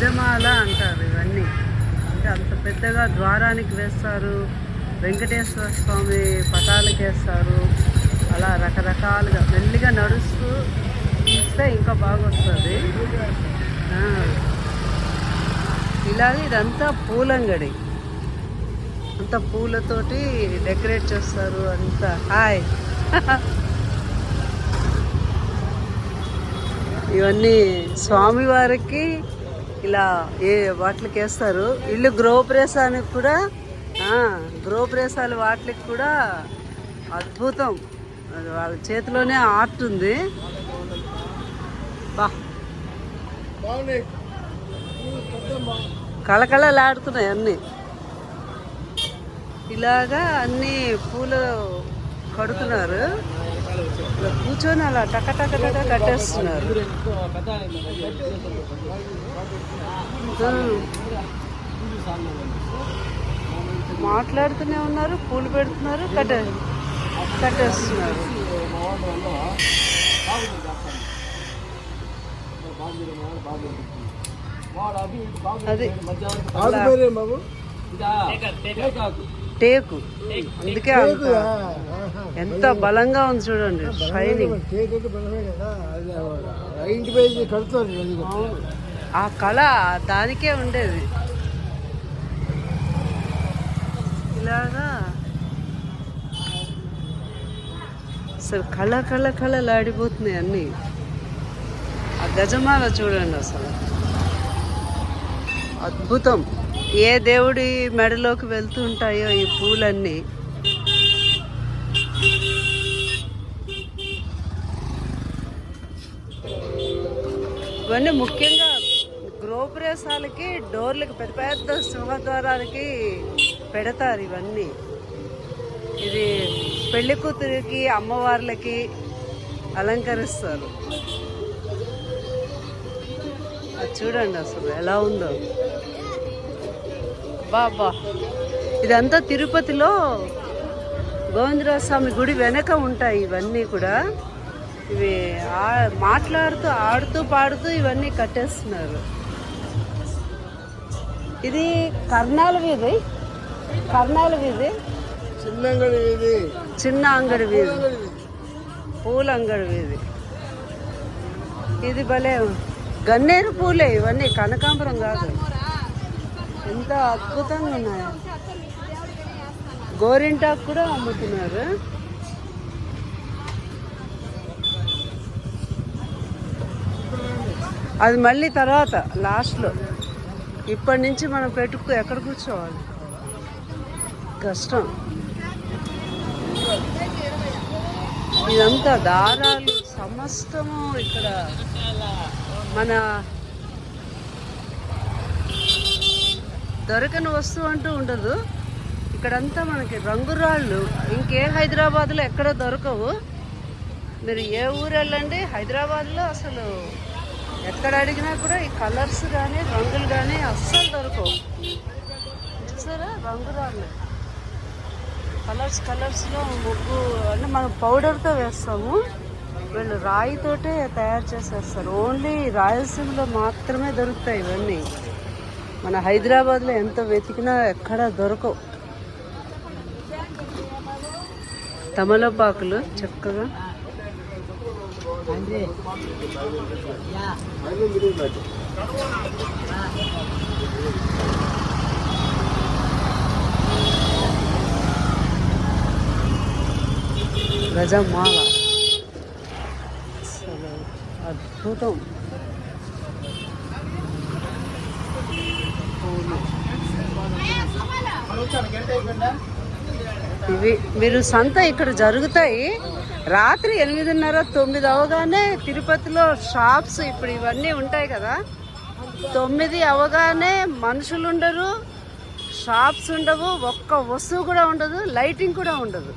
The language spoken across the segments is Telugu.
గజమాల అంటారు ఇవన్నీ. అంటే అంత పెద్దగా ద్వారానికి వేస్తారు వెంకటేశ్వర స్వామి పటాలకు వేస్తారు అలా రకరకాలుగా మెల్లిగా నడుస్తూ ఇస్తే ఇంకా బాగా వస్తుంది ఇలాగే ఇదంతా పూలంగడి. అంతా పూలతోటి డెకరేట్ చేస్తారు అంత హాయ్. ఇవన్నీ స్వామివారికి ఇలా ఏ వాటికి వేస్తారు? ఇల్లు గృహప్రవేశానికి కూడా ఆ, గృహప్రవేశాలు వాటికి కూడా అద్భుతం. అది వాళ్ళ చేతిలోనే ఆర్ట్ ఉంది. బా. కళకళలాడుతున్నాయి అన్నీ. ఇలాగా అన్ని పూలు కడుతున్నారు. కూర్చొని అలా టక టక టక కట్టేస్తున్నారు. మాట్లాడుతూనే ఉన్నారు పూలు పెడుతున్నారు కట్టే కట్టేస్తున్నారు. అది టేకు. అందుకే అంత ఎంత బలంగా ఉంది చూడండి షైనింగ్ ఆ కళ దానికే ఉండేది. ఇలాగా. అసలు కళ కళ కళలాడిపోతున్నాయి అన్నీ. ఆ గజమాల చూడండి అసలు. అద్భుతం. ఏ దేవుడి మెడలోకి వెళ్తూ ఉంటాయో ఈ పూలన్నీ. ఇవన్నీ ముఖ్యంగా గృహప్రవేశాలకి డోర్లకి పెద్ద పెద్ద సింహద్వారాలకి పెడతారు ఇవన్నీ. ఇది పెళ్ళి కూతురికి అమ్మవార్లకి అలంకరిస్తారు. అది చూడండి అసలు ఎలా ఉందో. బాబా ఇదంతా తిరుపతిలో గోవిందరాజ స్వామి గుడి వెనక ఉంటాయి ఇవన్నీ కూడా. ఇవి ఆ- మాట్లాడుతూ ఆడుతూ పాడుతూ ఇవన్నీ కట్టేస్తున్నారు. ఇది కర్ణాల వీధి. కర్ణాల వీధి. చిన్నంగడి ఇది చిన్న అంగడి వీధి. పూల అంగడి వీధి. ఇది భలే గన్నేరు పూలే ఇవన్నీ కనకాంబరం కాదు. ఎంత అద్భుతంగా ఉన్నాయి. గోరింటాకు కూడా అమ్ముతున్నారు. అది మళ్ళీ తర్వాత లాస్ట్లో. ఇప్పటి నుంచి మనం పెట్టుకు ఎక్కడ కూర్చోవాలి? కష్టం. ఇదంతా దారాలు సమస్తము ఇక్కడ మన దొరకని వస్తువు అంటూ ఉండదు. ఇక్కడంతా మనకి రంగురాళ్ళు. ఇంకే హైదరాబాద్లో ఎక్కడ దొరకవు. మీరు ఏ ఊరు వెళ్ళండి హైదరాబాద్లో అసలు ఎక్కడ అడిగినా కూడా ఈ కలర్స్ కానీ రంగులు కానీ అస్సలు దొరకవు. చూసారా? రంగురాళ్ళు. కలర్స్ కలర్స్లో ముగ్గు అంటే మనం పౌడర్తో వేస్తాము. వీళ్ళు రాయితోటే తయారు చేసేస్తారు. ఓన్లీ రాయలసీమలో మాత్రమే దొరుకుతాయి ఇవన్నీ. మన హైదరాబాద్లో ఎంత వెతికినా ఎక్కడ దొరకవు. తమలపాకులు చక్కగా. గజమాల అసలు అద్భుతం. ఇవి మీరు సంత ఇక్కడ జరుగుతాయి. రాత్రి ఎనిమిదిన్నర తొమ్మిది అవగానే తిరుపతిలో షాప్స్ ఇప్పుడు ఇవన్నీ ఉంటాయి కదా. తొమ్మిది అవగానే మనుషులు ఉండరు షాప్స్ ఉండవు ఒక్క వస్తువు కూడా ఉండదు లైటింగ్ కూడా ఉండదు.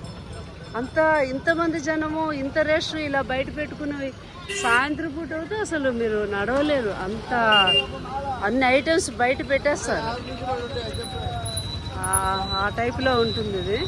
అంత ఇంతమంది జనము ఇంత రష్ ఇలా బయట పెట్టుకుని సాయంత్రం పూట అయితే అసలు మీరు నడవలేరు. అంత అన్ని ఐటమ్స్ బయట పెట్టేస్తారు. ఆ- ఆ టైప్లో ఉంటుంది ఇది